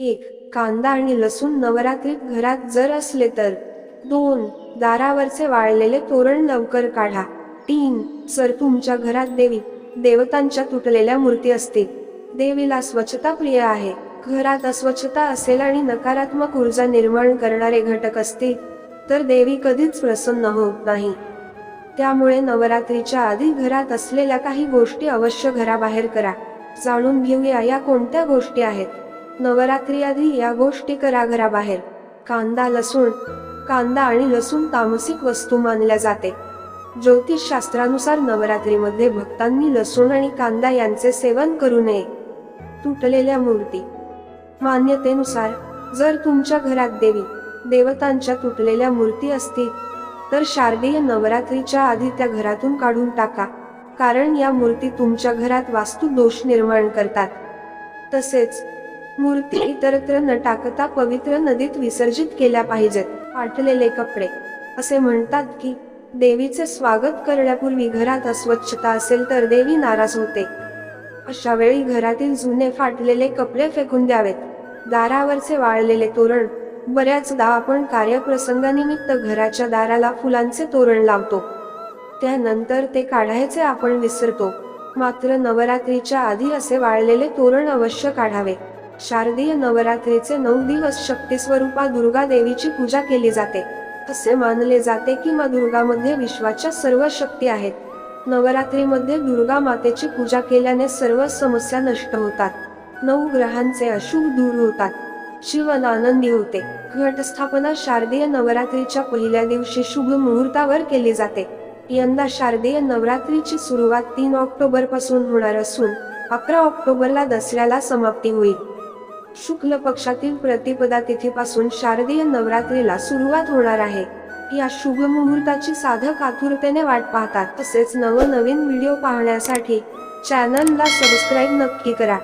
एक कांदा आणि लसूण नवरात्रीत घरात जर असले तर. दोन दारावरचे वाळलेले तोरण लवकर काढा. तीन जर तुमच्या घरात देवी देवतांच्या तुटलेल्या मूर्ती असतील. देवीला स्वच्छता प्रिय आहे. घरात अस्वच्छता असेल आणि नकारात्मक ऊर्जा निर्माण करणारे घटक असतील तर देवी कधीच प्रसन्न होत नाही. त्यामुळे नवरात्रीच्या आधी घरात असलेल्या काही गोष्टी अवश्य घराबाहेर करा. जाणून घेऊया या कोणत्या गोष्टी आहेत. नवरात्री आधी या गोष्टी करा घराबाहेर. कांदा लसूण. कांदा आणि लसूण तामसिक वस्तू मानल्या जाते. ज्योतिष शास्त्रानुसार नवरात्रीमध्ये भक्तांनी लसूण आणि कांदा यांचे सेवन करू नये. तुटलेल्या मूर्ती. मान्यतेनुसार जर तुमच्या घरात देवी देवतांच्या तुटलेल्या मूर्ती असतील तर शारदीय नवरात्रीच्या आधी त्या घरातून काढून टाका. कारण या मूर्ती तुमच्या घरात वास्तू दोष निर्माण करतात. तसेच मूर्ती इतरत्र न टाकता पवित्र नदीत विसर्जित केल्या पाहिजेत. फाटलेले कपडे. असे म्हणतात की देवीचे स्वागत करण्यापूर्वी घरात अस्वच्छता असेल तर देवी नाराज होते. अशा वेळी घरातील जुने फाटलेले कपडे फेकून द्यावेत. दारावरचे वाळलेले तोरण. बऱ्याचदा आपण कार्यप्रसंगानिमित्त घराच्या दाराला फुलांचे तोरण लावतो. त्यानंतर ते काढायचे आपण विसरतो. मात्र नवरात्रीच्या आधी असे वाळलेले तोरण अवश्य काढावे. शारदीय नवरात्रीचे नऊ दिवस शक्ती स्वरूपा दुर्गा देवीची पूजा केली जाते. असे मानले जाते की मा दुर्गामध्ये विश्वाच्या सर्व शक्ती आहेत. नवरात्रीमध्ये दुर्गा मातेची पूजा केल्याने सर्व समस्या नष्ट होतात. नऊ ग्रहांचे अशुभ दूर होतात. शिवन आनंदी होते. घटस्थापना शारदीय नवरात्रीच्या पहिल्या दिवशी शुभ मुहूर्तावर केली जाते. यंदा शारदीय नवरात्रीची सुरुवात तीन ऑक्टोबरपासून होणार असून अकरा ऑक्टोबरला दसऱ्याला समाप्ती होईल. शुक्ल पक्षातील प्रतिपदा तिथीपासून शारदीय नवरात्रीला सुरुवात होणार आहे. या शुभ मुहूर्ताची साधक आतुरतेने वाट पाहतात. तसेच नवनवीन व्हिडिओ पाहण्यासाठी चॅनलला सबस्क्राईब नक्की करा.